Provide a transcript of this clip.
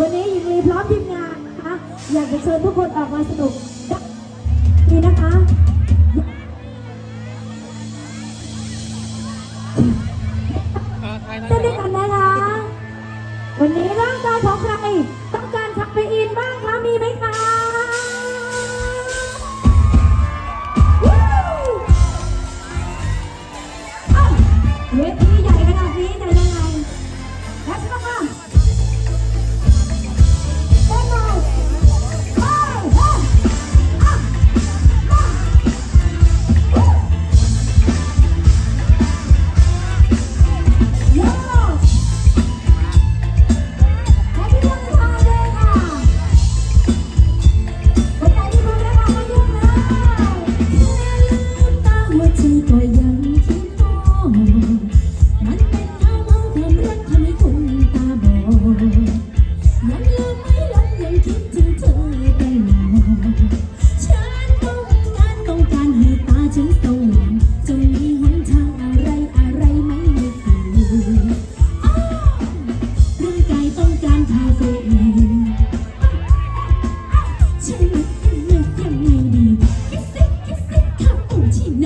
วันนี้หญิงลีพร้อมทีมงานนะคะ อยากจะเชิญทุกคนออกมาสนุกดีนะคะเต้นด้วยกันนะคะ วันนี้ร่างกายของใครต้องการ ถึงสว่งมีหนทางอะไรอะไรไม่มีสิ่งร่างกาต้องการพาตัวเองฉัยังไงดีคิดสิคิดสิข้าปูที่น